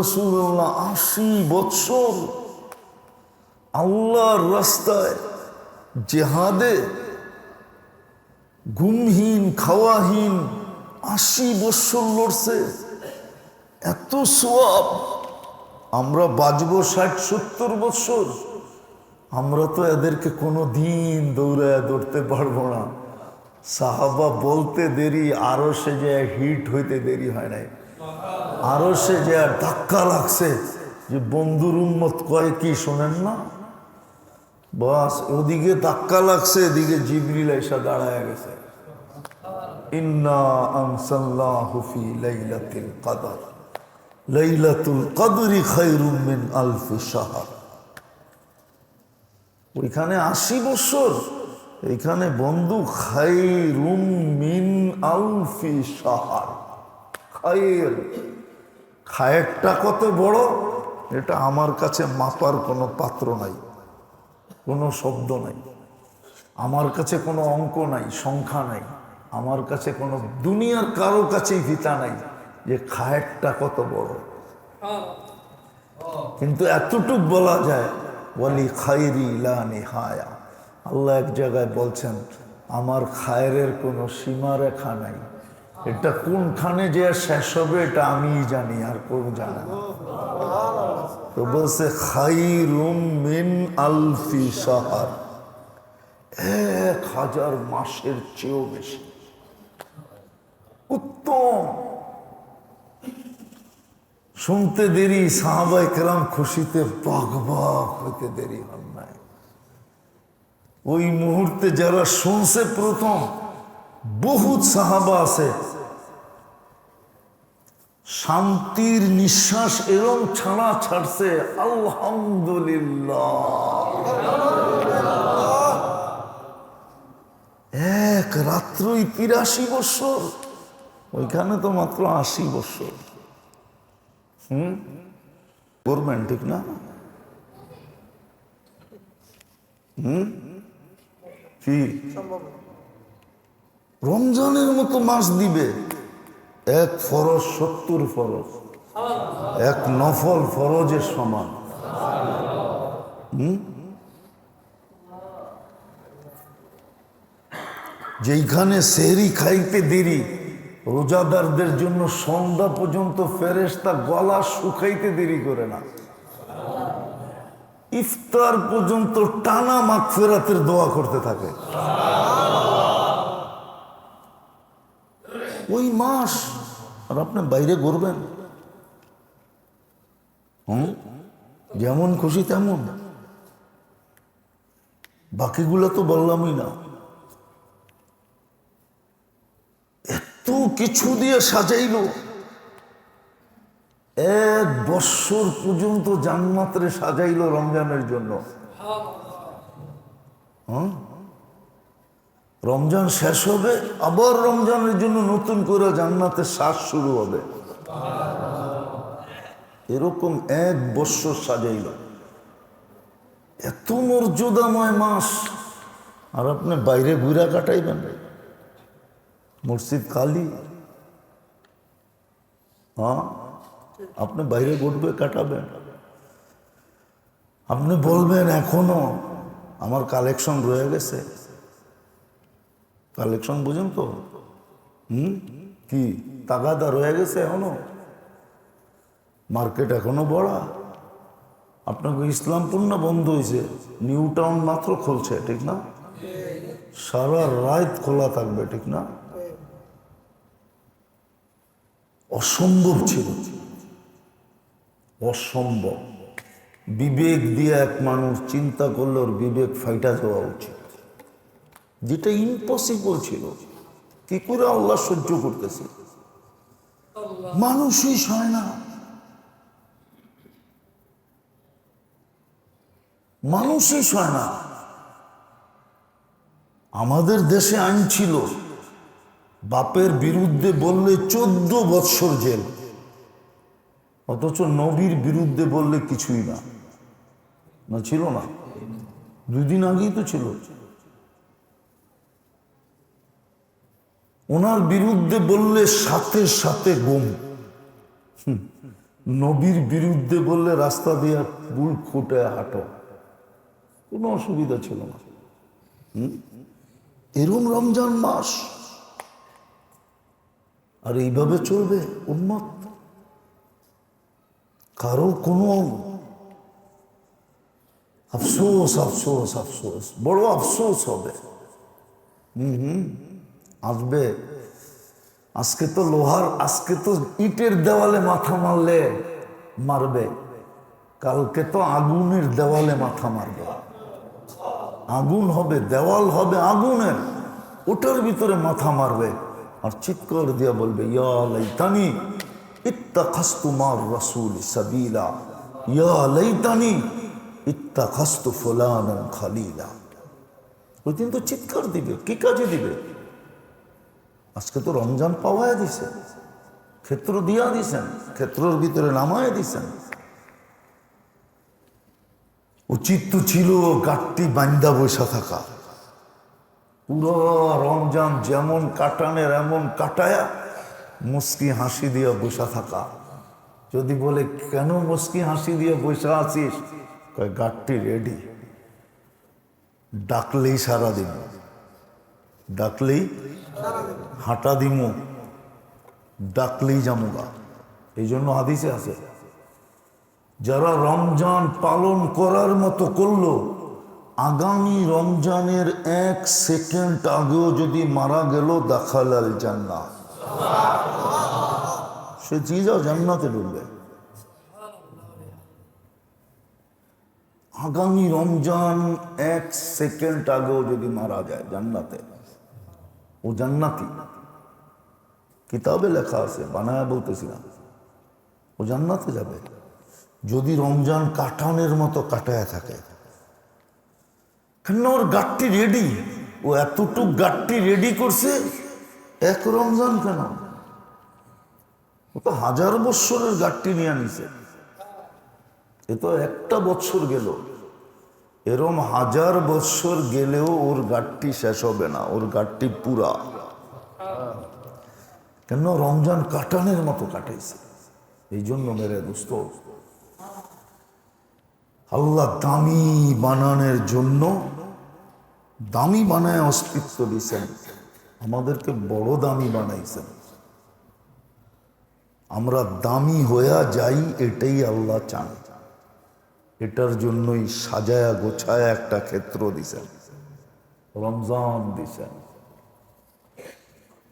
রসুল্লাহ আশি বৎসর আল্লাহর রাস্তায় জেহাদে ঘুমহীন, খাওয়াহীন আশি বৎসর লড়ছে। এত সোয়াব আমরা বাজবো ষাট, সত্তর বৎসর। আমরা তো এদেরকে কোনো দিন দৌড়ায় দৌড়তে পারব না। সাহাবা বলতে দেরি, আরও সে যে হিট হইতে দেরি হয় নাই। আরও সে যে ধাক্কা লাগছে যে বন্ধুর উন্মত কয় কি শোনেন না? বাস, ওদিকে ধাক্কা লাগছে, এদিকে জিবরিল এসে দাঁড়ায় গেছে। ইন্না আনসাল্লাহু ফি লাইলাতিল কদর। লাইলাতুল কদরি খায়রুম মিন আলফি শাহর। ওইখানে আশি বছর, এখানে বন্ধু খায়রুম মিন আলফি শাহর। খায়ের। খায়েরটা কত বড়? এটা আমার কাছে মাপার কোনো পাত্র নাই, কোনো শব্দ নাই। আমার কাছে কোনো অঙ্ক নাই, সংখ্যা নাই। আমার কাছে কোনো দুনিয়ার কারও কাছেই ভিতা নাই যে খায়েরটা কত বড়। কিন্তু এতটুক বলা যায় বলি খাইরি লা নিহায়া। আল্লাহ এক জায়গায় বলছেন, আমার খায়ের কোনো সীমারেখা নাই। এটা কোনখানে যে শেষ হবে, এটা আমি জানি, আর কেউ জানে না। তো বলছে, খাইরুম মিন আলফি সাহার এক হাজার মাসের চেয়েও বেশি। উত্তম। শুনতে দেরি সাহাবাই কেরাম খুশিতে বাঘ বাঘ হইতে দেরি হন নাই। ওই মুহূর্তে যারা শুনছে প্রথম বহুত সাহাবা আছে। শান্তির নিঃশ্বাস এরম ছাড়া ছাড়ছে, আলহামদুলিল্লাহ। এক রাত্রই তিরাশি বছর ওইখানে তো মাত্র আশি বছর হুম? করবেন ঠিক না? হুম? কি? রমজানের মতো মাস দিবে। এক ফরজ সত্তর ফরজ। এক নফল ফরজের সমান। যেইখানে সেহরি খাইতে দেরি, রোজাদারদের জন্য সন্ধ্যা পর্যন্ত ফেরেস্তা গলা শুকাইতে দেরি করে না। ইফতার পর্যন্ত টানা মাগফেরাতের দোয়া করতে থাকে। ওই মাস আর আপনি বাইরে ঘুরবেন। হুম? যেমন খুশি তেমন। বাকিগুলো তো বললামই না। এত কিছু দিয়ে সাজাইল। এক বৎসর পর্যন্ত জান্নাতরে সাজাইল রমজানের জন্য। হ্যাঁ? রমজান শেষ হবে, আবার রমজানের জন্য নতুন করে জান্নাতের শ্বাস শুরু হবে। এরকম এক বৎসর সাজাইল। এত মর্যাদাময় মাস, আর আপনি বাইরে ঘুরা কাটাইবেন। মসজিদ কালী হ্যাঁ আপনি বাইরে ঘুরবে, কাটাবেন। আপনি বলবেন, এখনও আমার কালেকশন রয়ে গেছে। কালেকশন বুঝেন তো? হুম? কি? তাগাদা রয়ে গেছে এখনও? মার্কেট এখনও বড়া? আপনাকে ইসলামপুর না বন্ধ হয়েছে। নিউ টাউন মাত্র খুলছে, ঠিক না? সারা রাত খোলা থাকবে, ঠিক না? অসম্ভব ছিল। অসম্ভব। বিবেক দিয়ে এক মানুষ চিন্তা করলে ওর বিবেক ফাইটা যাওয়া উচিত। যেটা ইম্পসিবল ছিল। কি করে আল্লাহ সহ্য করতেছে? মানুষই সয় না। মানুষই সয় না। আমাদের দেশে আইন ছিল বাপের বিরুদ্ধে বললে চোদ্দ বৎসর জেল অথচ নবীর বিরুদ্ধে বললে কিছুই না। না ছিল না? দুই দিন আগেই তো ছিল। ওনার বিরুদ্ধে বললে সাথে সাথে গুম। নবীর বিরুদ্ধে বললে রাস্তা দিয়ে বুল খুঁটে হাঁটো। কোনো অসুবিধা ছিল না? এরম রমজান মাস। আর এইভাবে চলবে উন্মত কারও কোনো আফসোস আফসোস আফসোস, বড় আফসোস হবে। হুম হুম। আসবে। আজকে তো লোহার, আজকে তো ইটের দেওয়ালে মাথা মারলে মারবে। কালকে তো আগুনের দেওয়ালে মাথা মারবে। আগুন হবে, দেওয়াল হবে আগুনের। ওটার ভিতরে মাথা মারবে। আর চিৎকার দিয়া বলবে, ইয়া লাইতানি ইত্তাখাস্তু মার রাসূল সাবিলা। ইয়া লাইতানি ইত্তাখাস্তু ফুলানান খালিলা। ওই দিন তো চিৎকার দিবে, কি কাজে দিবে? আজকে তো রমজান পাওয়ায় দিছে। ক্ষেত্র দিয়া দিছেন, ক্ষেত্রর ভিতরে নামায় দিছেন। উচিত তো ছিল গাঠটি বান্দা বসা থাকা। পুরো রমজান যেমন কাটানের এমন কাটায়া মুস্কি হাসি দিয়ে বসা থাকা। যদি বলে, কেন মুস্কি হাসি দিয়ে বসে আছিস? কয় গাঠটি রেডি ডাকলেই সারাদিন। ডাকলেই হাঁটা দিমু, ডাকলেই জামুগা এই জন্য হাদিসে আছে, যারা রমজান পালন করার মতো করল, আগামী রমজানের এক সেকেন্ড আগেও যদি মারা গেল দেখালাল জান্না সে চিজাও জান্নাতে ঢুকবে আগামী রমজান এক সেকেন্ড আগেও যদি মারা যায় জান্নাতে ও জান্নাতি। কিতাবে লেখা আছে, বানায় বলতেছি না ও জান্নাতে যাবে। যদি রমজান কাটানের মতো কাটায় থাকে। কেন ওর গাঠটি রেডি ও এতটুক গাঠটি রেডি করছে, এক রমজান কেন? ও তো হাজার বৎসরের গাঠটি নিয়ে নিছে। এ তো একটা বৎসর গেল। এরম হাজার বৎসর গেলেও ওর গাঠটি শেষ হবে না, ওর গাঠটি পুরা। কেন? রমজান কাটানের মতো কাটাইছে। এই জন্য মেরে দোস্ত, আল্লাহ দামি বানানোর জন্য দামি বানায় অস্তিত্ব দিছেন আমাদেরকে বড় দামি বানাইছেন। আমরা দামি হইয়া যাই, এটাই আল্লাহ চান। এটার জন্যই সাজায়া গোছায়া একটা ক্ষেত্র দিছেন। রমজান দিছেন।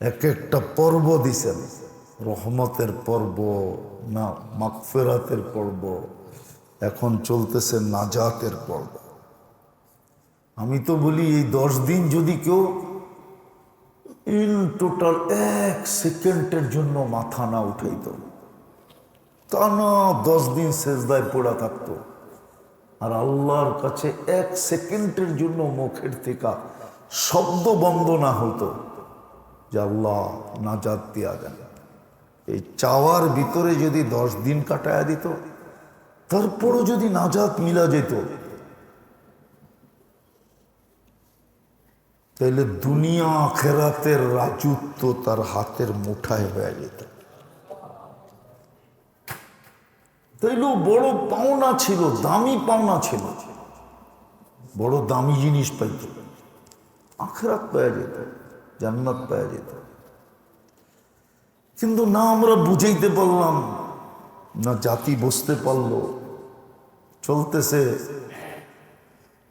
এক একটা পর্ব দিছেন। রহমতের পর্ব না, মাগফেরাতের পর্ব। এখন চলতেছে নাজাতের পর্ব। আমি তো বলি, এই দশ দিন যদি কেউ ইন টোটাল এক সেকেন্ডের জন্য মাথা না উঠাইত তা না দশ দিন শেষদায় পড়া থাকতো। আর আল্লাহর কাছে এক সেকেন্ডের জন্য মুখের থেকে শব্দ বন্ধ না হতো যে আল্লাহ নাজাত দিয়া দেন। এই চাওয়ার ভিতরে যদি দশ দিন কাটায়া দিত, তারপরও যদি নাজাত মিলা যেত তাহলে দুনিয়া আখেরাতের রাজত্ব তার হাতের মুঠায় হয়ে যেত। তাইলেও বড় পাওনা ছিল, দামি পাওনা ছিল। বড় দামি জিনিস পাইত। আখরাত পাওয়া যেত, জান্নাত পাওয়া যেত। কিন্তু না আমরা বুঝাইতে পারলাম, না জাতি বুঝতে পারল। চলতেছে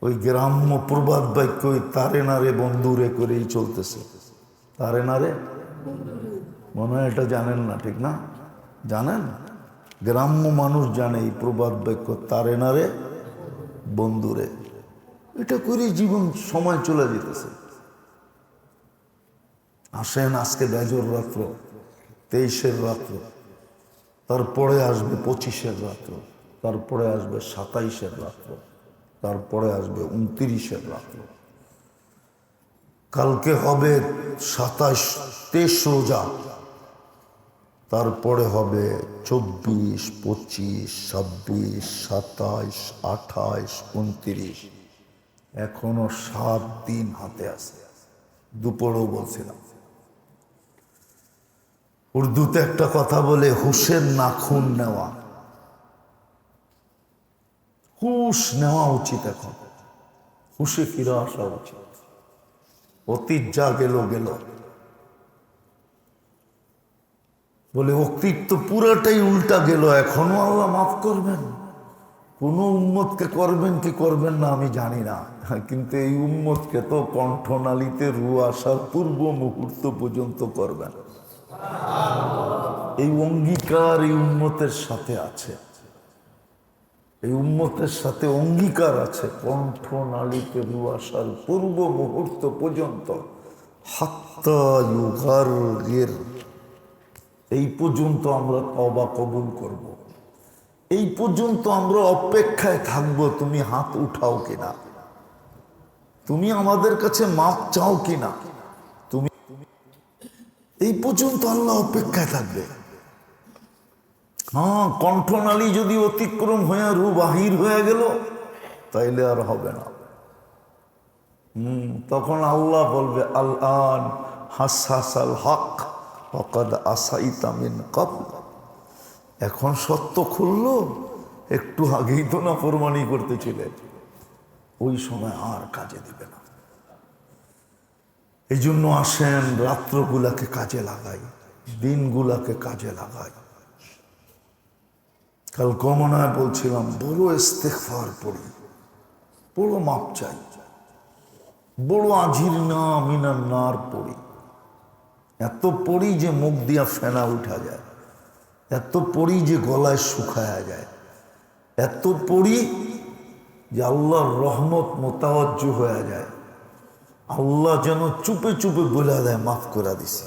ওই গ্রাম্য প্রবাদ বাক্য, ওই তারে নারে বন্ধুরে করেই চলতেছে। তারে নারে? মনে হয় এটা জানেন না, ঠিক না? জানেন? গ্রাম্য মানুষ জানে এই প্রবাদ বাক্য, তারে নারে বন্ধুরে এটা করে জীবন, সময় চলে যেতেছে। আসেন আজকে বেজর রাত্র, তেইশের রাত্র, তারপরে আসবে পঁচিশের রাত্র, তারপরে আসবে সাতাইশের রাত্র, তারপরে আসবে উনত্রিশের রাত্র। কালকে হবে সাতাশ তেইশ রোজা। তারপরে হবে চব্বিশ, পঁচিশ, ছাব্বিশ, সাতাইশ, আঠাইশ, উনত্রিশ। এখনও সাত দিন হাতে আছে। দুপুরেও বলছিলাম। উর্দুতে একটা কথা বলে হুসেন নাখুন নেওয়া। হুশ নেওয়া উচিত এখন। হুশে ফিরে আসা উচিত। অতীত যা গেল গেল। বলে অতীত তো পুরাটাই উল্টা গেল, এখনও আল্লাহ মাফ করবেন। কোন উম্মতকে করবেন কি করবেন না আমি জানি না। কিন্তু এই উম্মতকে তো কণ্ঠনালীতে রু আসার পূর্ব মুহূর্ত পর্যন্ত করবেন। এই অঙ্গীকার এই উম্মতের সাথে আছে। এই উম্মতের সাথে অঙ্গীকার আছে কণ্ঠ নালীতে রু আসার পূর্ব মুহূর্ত পর্যন্ত। হাত্তা ইউগারের এই পর্যন্ত আমরা তবা কবুল করব। এই পর্যন্ত আমরা অপেক্ষায় থাকব, তুমি হাত উঠাও কিনা? তুমি আমাদের কাছে মাপ চাও কিনা? তুমি এই পর্যন্ত আল্লাহ অপেক্ষায় থাকবে। হ্যাঁ কণ্ঠনালী যদি অতিক্রম হয়ে রু বাহির হয়ে গেল, তাইলে আর হবে না। হম, তখন আল্লাহ বলবে আল আন হাস আল হক। ফকদ আসাইতা মিন কবল এখন সত্য খুললো, একটু আগেই তো না ফরমানি করতেছিলেন ওই সময় আর কাজে দিবে না। এই জন্য আসেন, রাত্রগুলাকে কাজে লাগাই, দিনগুলাকে কাজে লাগাই। কাল কমনায় বলছিলাম, বড় ইস্তেকফার পড়ি, বড় মাপ চাই, বড় আজির না মিনার নার পড়ি। এত পড়ি যে মুখ দিয়া ফেনা উঠা যায়, এত পড়ি যে গলায় শুকায়া যায়, এত পড়ি যে আল্লাহর রহমত মোতাবজ্জ হয়ে যায়, আল্লাহ যেন চুপে চুপে বলে দেয়, মাফ করে দিছে।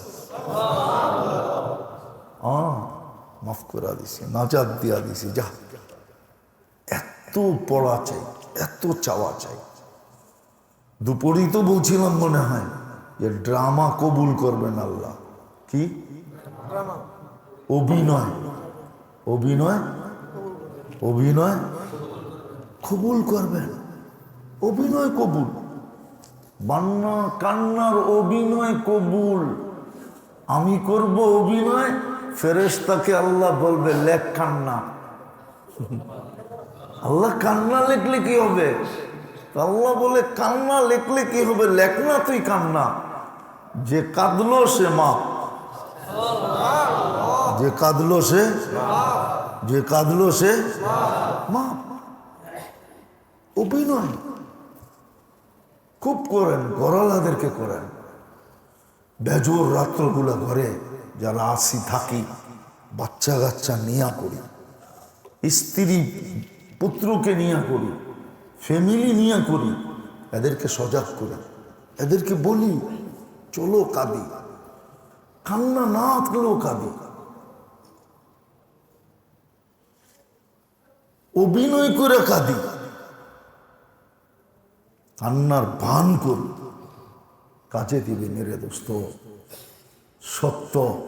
মাফ করে দিছে নাজাদ দিয়া দিছে, যা। এত পড়া চাই, এত চাওয়া চাই। দুপুরই তো বলছিলাম মনে হয়। যে ড্রামা কবুল করবেন আল্লাহ। কি? অভিনয়। অভিনয়? অভিনয়? কবুল করবেন। অভিনয় কবুল। বান্না, কান্নার অভিনয় কবুল। আমি করব অভিনয়, ফেরেশতাকে আল্লাহ বলবে, লেখ কান্না। আল্লাহ কান্না লিখলে কি হবে? আল্লাহ বলে, কান্না লিখলে কি হবে? লেখ না তুই কান্না। যে কাঁদলো সে মা। যে কাঁদলো সে, যে কাঁদলো সে মা। অভিনয়। খুব করেন গরালাদেরকে করেন। বেজোর রাত্রগুলা ঘরে যারা আসি, থাকি বাচ্চা কাচ্চা নিয়া করি। স্ত্রী পুত্রকে নিয়া করি। ফ্যামিলি নিয়ে করি, এদেরকে সজাগ করি, এদেরকে বলি, চলো কাঁদি। কান্না না থাকলেও কাঁদি। অভিনয় করে কাঁদি। কান্নার ভান করি। কাজে দিবে মেরে দোস্ত। সত্য।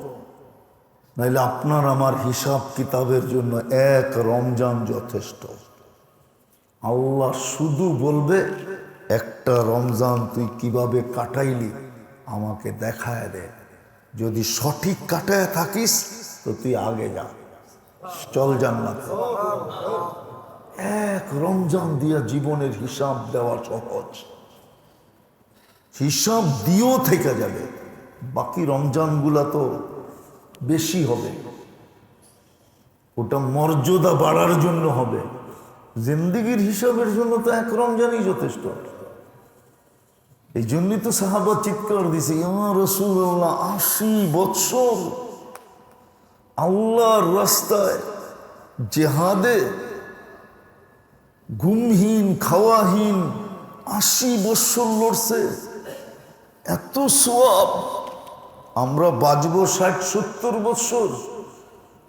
নাইলে আপনার আমার হিসাব কিতাবের জন্য এক রমজান যথেষ্ট। আল্লাহ শুধু বলবে, একটা রমজান তুই কীভাবে কাটাইলি? আমাকে দেখায় দে। যদি সঠিক কাটায় থাকিস, তো তুই আগে যা। চল জান্নাত। এক রমজান দিয়া জীবনের হিসাব দেওয়া সহজ। হিসাব দিয়েও থেকে যাবে। বাকি রমজানগুলা তো বেশি হবে। ওটা মর্যাদা বাড়ার জন্য হবে। জিন্দিগির হিসাবের জন্য তো এক রমজানই যথেষ্ট। এই জন্যই তো সাহাবা চিৎকার দিছে রসুল্লাহ আশি বৎসর আল্লাহর রাস্তায় জেহাদে ঘুমহীন, খাওয়াহীন আশি বৎসর লড়ছে, এত সোয়াব আমরা বাজবো ষাট, সত্তর বৎসর,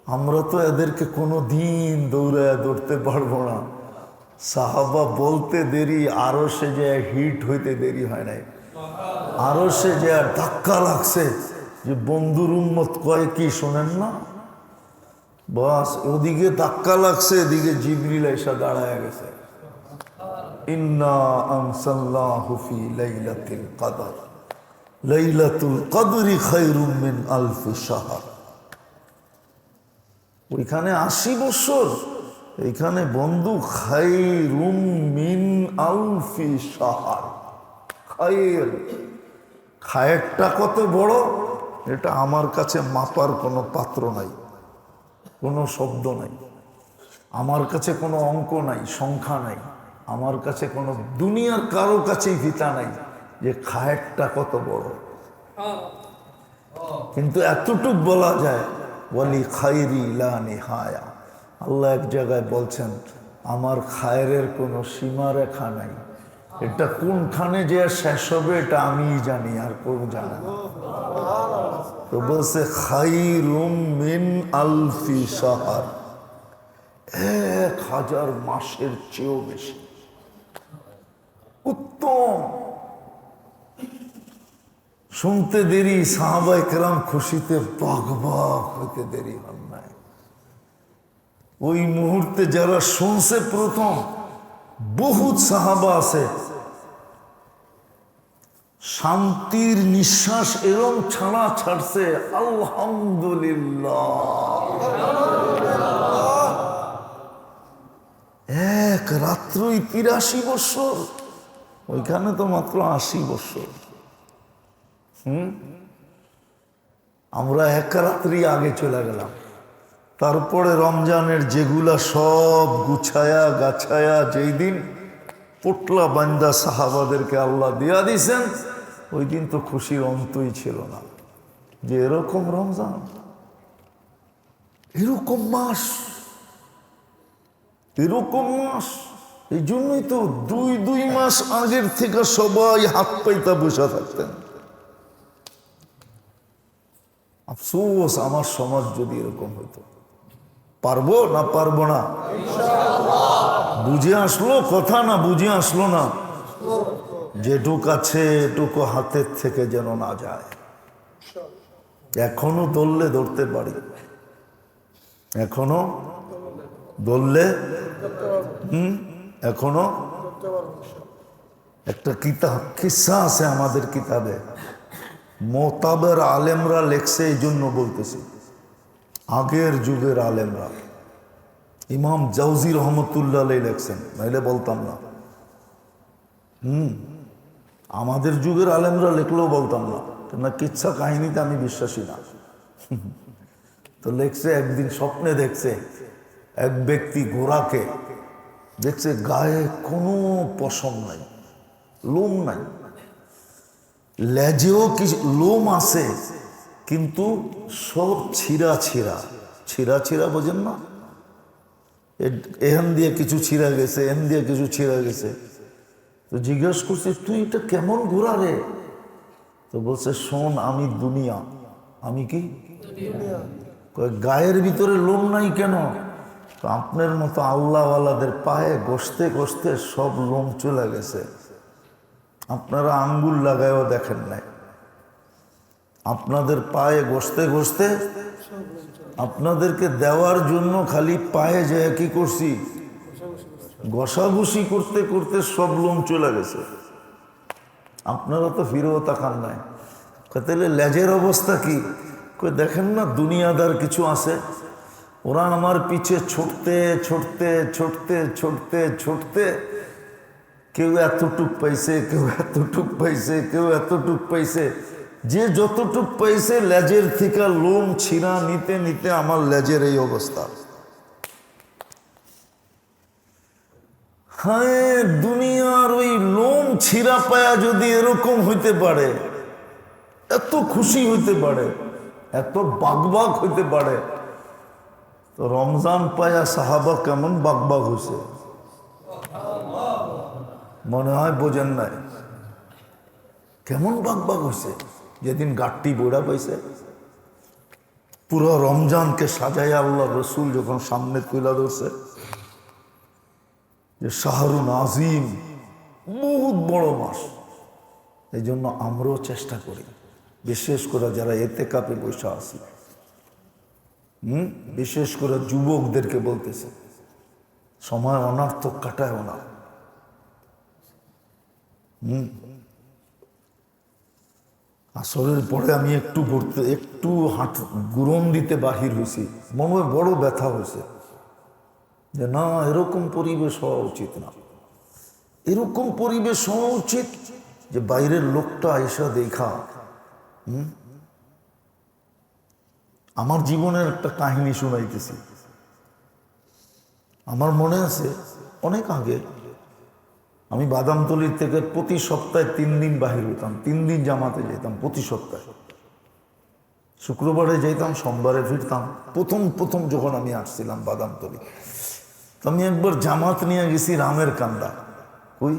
আমরা তো এদেরকে কোনো দিন দৌড়ায় দৌড়তে পারব না। সাহাবা বলতে দেরি, আরও সে যে হিট হইতে দেরি হয় নাই। আরও সে যে ধাক্কা লাগছে যে বন্ধুর উন্মত কয় কি শোনেন না? বাস, ওদিকে ধাক্কা লাগছে, এদিকে জিবরিল এসে দাঁড়ায় গেছে। ইন্না ওইখানে আশি বছর এখানে বন্ধু খাই রুম মিন আলফি সাহার খায়ের খায়েরটা কত বড়? এটা আমার কাছে মাপার কোনো পাত্র নাই, কোনো শব্দ নাই। আমার কাছে কোনো অঙ্ক নাই, সংখ্যা নাই। আমার কাছে কোনো দুনিয়ার কারও কাছেই ভিতা নাই যে খায়েরটা কত বড়। কিন্তু এতটুক বলা যায় বলি খাইরি লা নিহায়া। আল্লাহ এক জায়গায় বলছেন, আমার খায়ের কোনো সীমা রেখা নাই। এটা কোনখানে যে শেষ হবে, এটা আমি জানি, আর কেউ জানে না। তো বলছে, খাইরুম মিন আলফি সাহার এক হাজার মাসের চেয়েও বেশি। উত্তম। শুনতে দেরি সাহাবাই খুশিতে বাঘ বাঘ হইতে দেরি নাই ওই মুহূর্তে যারা শুনছে প্রথম, বহুত সাহাবা আছে। শান্তির নিঃশ্বাস এরম ছাড়া ছাড়ছে, আলহামদুলিল্লাহ। এক রাত্রই তিরাশি বছর ওইখানে তো মাত্র আশি বছর হুম? আমরা এক রাত্রি আগে চলে গেলাম। তারপরে রমজানের যেগুলা সব গুছায়া গাছায়া যেই দিন পোটলা বান্দা সাহাবাদেরকে আল্লাহ দিয়া দিছেন, ওই দিন তো খুশির অন্তই ছিল না যে এরকম রমজান, এরকম মাস এরকম মাস, এই জন্যই তো দুই দুই মাস আগের থেকে সবাই হাত পাইতা বসে থাকতেন। আফসোস, আমার সমাজ যদি এরকম হইতো। পারব না পারব না? বুঝে আসলো কথা না, বুঝে আসলো না। যেটুক আছে এটুকু হাতের থেকে যেন না যায়। এখনও দললে ধরতে পারি। এখনও দললে? হুম? এখনও? একটা কিতাব কিসা আছে আমাদের কিতাবে। মোতাবের আলেমরা লেখছে এই জন্য বলতেছি। আগের যুগের আলেমরা। ইমাম জাউজি রহমতুল্লাহ লেখছেন, নাইলে বলতাম না। হুম, আমাদের যুগের আলেমরা লেখলেও বলতাম না। কেননা কিচ্ছা কাহিনীতে আমি বিশ্বাসী না। তো লেখছে, একদিন স্বপ্নে দেখছে, এক ব্যক্তি ঘোড়াকে দেখছে, গায়ে কোনো পশম নাই, লোম নাই। লেজেও কিছু, লোম আছে কিন্তু সব ছিঁড়া ছিঁড়া ছিঁড়া ছিঁড়া বোঝেন না? এ- এখান দিয়ে কিছু ছিঁড়া গেছে এখান দিয়ে কিছু ছিঁড়া গেছে। তো জিজ্ঞেস করছে, তুই এটা কেমন ঘোরা রে? তো বলছে, শোন, আমি দুনিয়া। আমি কি? গায়ের ভিতরে লোম নাই কেন? তো আপনার মতো আল্লাহওয়ালাদের পায়ে গসতে গসতে সব লোম চলে গেছে। আপনারা আঙ্গুল লাগায়ও দেখেন নাই। আপনাদের পায়ে ঘষতে ঘষতে আপনাদেরকে দেওয়ার জন্য খালি পায়ে যায় কি করছি? ঘষাঘষি করতে করতে সব লোম চলে গেছে। আপনারা তো ফিরেও তাকান নাই। তাহলে লেজের অবস্থা কি? দেখেন না, দুনিয়াদার কিছু আছে। ওরা আমার পিছে ছুটতে ছুটতে ছুটতে ছুটতে ছুটতে কেউ এতটুক পাইছে, কেউ এতটুক পাইছে, কেউ এতটুক পাইছে। যে যতটুক পাইছে লেজের থেকে লোম ছিঁড়া নিতে নিতে আমার লেজের এই অবস্থা। হ্যাঁ দুনিয়ার ওই লোম ছিঁড়া পায়া যদি এরকম হইতে পারে, এত খুশি হইতে পারে, এত বাগবাগ হইতে পারে, তো রমজান পায়া সাহাবা কেমন বাগবাগ হয়েছে মনে হয় বোঝেন নাই। কেমন বাগবাগ হয়েছে যেদিন গাঠটি বোড়া পাইছে, পুরো রমজানকে সাজাই আল্লাহ রসুল যখন সামনে তুলে ধরছে, যে শাহরুন আজিম, বহুত বড় মাস। এই জন্য আমরাও চেষ্টা করি, বিশেষ করে যারা এতে কাপে বসে আসি হুম? বিশেষ করে যুবকদেরকে বলতেছে, সময় অনার্থক কাটায় না। আসরের পরে আমি একটু ঘুরতে একটু হাঁট গুরম দিতে বাহির হয়েছি মনে বড় ব্যথা হয়েছে যে না, এরকম পরিবেশ হওয়া উচিত না। এরকম পরিবেশ হওয়া উচিত যে বাইরের লোকটা আইসা দেখা? আমার জীবনের একটা কাহিনী শুনাইতেছি। আমার মনে আছে, অনেক আগে আমি বাদামতলির থেকে প্রতি সপ্তাহে তিন দিন বাহির হইতাম, তিন দিন জামাতে যেতাম প্রতি সপ্তাহে। শুক্রবারে যেতাম সোমবারে ফিরতাম। প্রথম প্রথম যখন আমি আসছিলাম বাদামতলি আমি একবার জামাত নিয়ে গেছি রামের কান্দা। কই?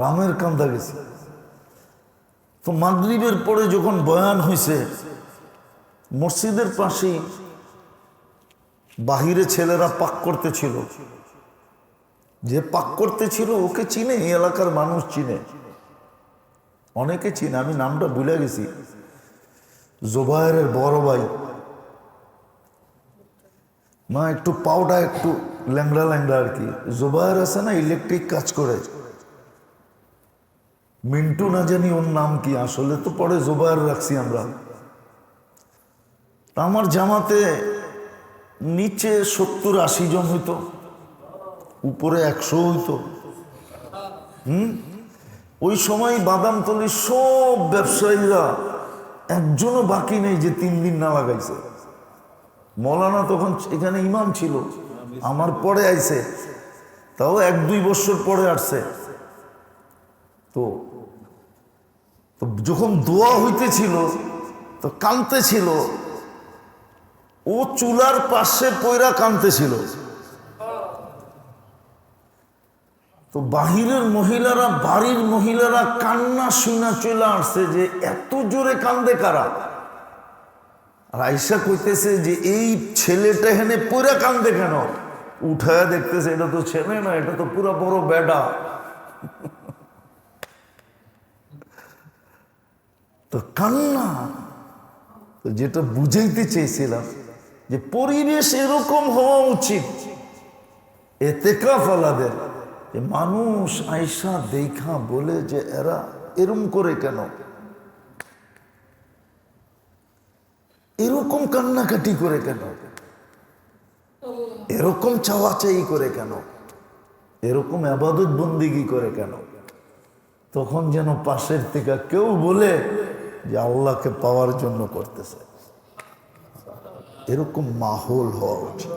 রামের কান্দা গেছি। তো মাগরিবের পরে যখন বয়ান হয়েছে মসজিদের পাশেই বাহিরে ছেলেরা পাক করতেছিল। যে পাক করতে ছিল ওকে চিনে, এই এলাকার মানুষ চিনে। অনেকে চিনে, আমি নামটা ভুলে গেছি। জোবায়ের বড় ভাই। মা, একটু পাওটা একটু ল্যাংড়া ল্যাংড়া আর কি। জোবায়ের আছে না ইলেকট্রিক কাজ করে। মিন্টু না জানি ওর নাম কি, আসলে তো পরে জোবায়ের রাখছি আমরা। আমার জামাতে নিচে সত্তর আশি জন হইতো। উপরে একশো হইতো। হুম? ওই সময় বাদামতলির সব ব্যবসায়ীরা, একজনও বাকি নেই যে তিন দিন না লাগাইছে। মৌলানা তখন এখানে ইমাম ছিল, আমার পরে আইছে, তাও এক দুই বছর পরে আসছে। তো তো যখন দোয়া হইতেছিল, তো কানতেছিল ও চুলার পাশে পয়রা কানতেছিল তো বাহিরের মহিলারা, বাড়ির মহিলারা কান্না শুনা চলে আসছে যে এত জোরে কান্দে কারা? আর আইসা কইতেছে যে এই ছেলেটা এখানে পুরা কান্দে কেন? উঠায় দেখতেছে, এটা তো ছেলে না, এটা তো পুরো বড় বেডা। তো কান্না। তো যেটা বুঝাইতে চেয়েছিলাম যে পরিবেশ এরকম হওয়া উচিত। এতেকা ফলাদের। যে মানুষ আইসা দেখা বলে যে এরা এরম করে কেন? এরকম কান্নাকাটি করে কেন? এরকম চাওয়াচাই করে কেন? এরকম আবাদত বন্দিগি করে কেন? তখন যেন পাশের থেকে কেউ বলে যে আল্লাহকে পাওয়ার জন্য করতেছে। এরকম মাহৌল হওয়া উচিত।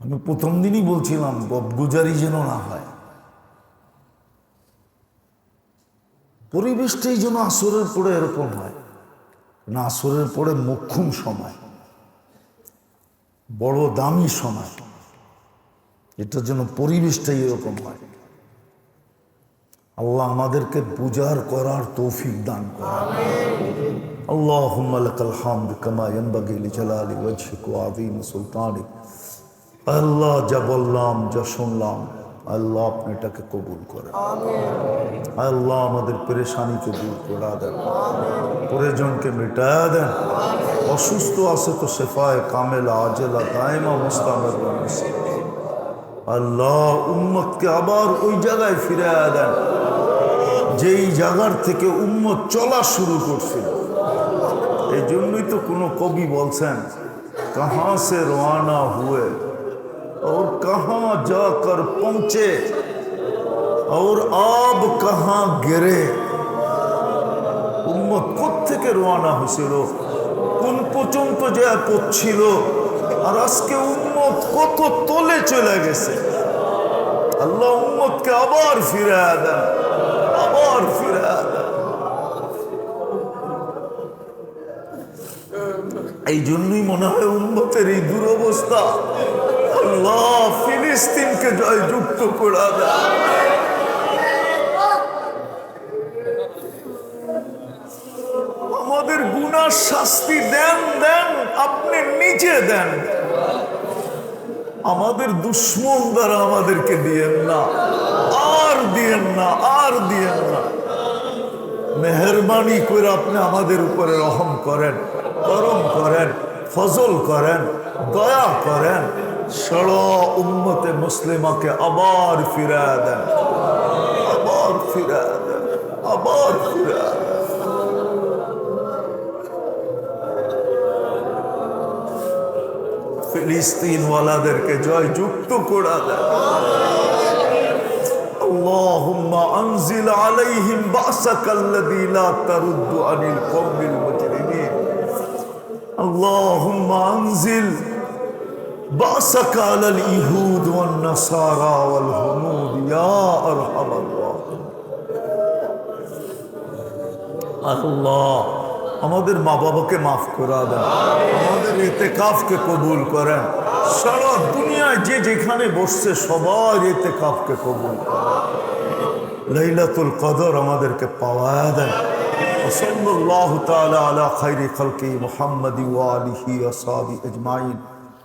আমি প্রথম দিনই বলছিলাম গুজারি যেন না হয় পরিবেশটাই যেন আসরের পরে এরকম হয় না আসরের পরে মোক্ষম সময় বড় দামি সময় এটার জন্য পরিবেশটাই এরকম হয় আল্লাহ আমাদেরকে বুজার করার তৌফিক দান করা اللهم لك الحمد كما ينبغي لجلال وجهك وعظيم سلطانك আল্লাহ যা বললাম যা শুনলাম আল্লাহ আপনি এটাকে কবুল করেন। আল্লাহ আমাদের পেরেশানিকে দূর করা দেন। প্রয়োজনকে মিটা দেন। অসুস্থ আছে তো সেফায় কামেলা আজেলা দায়মা মুস্তামের আল্লাহ উম্মতকে আবার ওই জায়গায় ফিরে দেন। যেই জায়গার থেকে উম্মত চলা শুরু করছিল। এই জন্যই তো কোনো কবি বলছেন কাহা সে রওয়ানা হুয়ে और कहाँ जाकर पहुंचे और आब कहाँ गिरे উম্মত থেকে রওনা হয়েছিল কোন পর্যন্ত যে পড়ছিল আর আজকে উম্মত কত তলে চলে গেছে আল্লাহ উম্মতকে আবার ফিরে দেন আবার ফিরে দেন এই জন্যই মনে হয় উন্মতের এই দুরবস্থা আল্লাহ ফিলিস্তিনকে জয়যুক্ত করে আমাদের গুনার শাস্তি দেন দেন, আপনি নিজে দেন। আমাদের দুশ্মন দ্বারা আমাদেরকে দিয়েন না। আর দিয়েন না, আর দিয়েন না। মেহরবানি করে আপনি আমাদের উপরে রহম করেন, করম করেন, ফজল করেন, দয়া করেন। সড় উম্মতে মুসলিমাকে আবার ফিরা দেন আবার ফিরা দেন আবার ফিরা দেন ফিলিস্তিনওয়ালাদেরকে জয় যুক্ত করা দেয় اللهم انزل عليهم بأسك الذي لا ترد عن القوم المجرمين اللهم انزل بأسك على اليهود والنصارى والهنود يا ارحم الراحمين আল্লাহ আমাদের মা বাবাকে মাফ করা দেন আমাদের এতেকাফকে কবুল করেন সারা দুনিয়ায় যে যেখানে বসছে সবার এতেকাফকে কবুল করেন লাইলাতুল কদর আমাদেরকে পাওয়া দেন وصلى الله تعالى على خير خلقه محمد وآله وصحبه أجمعين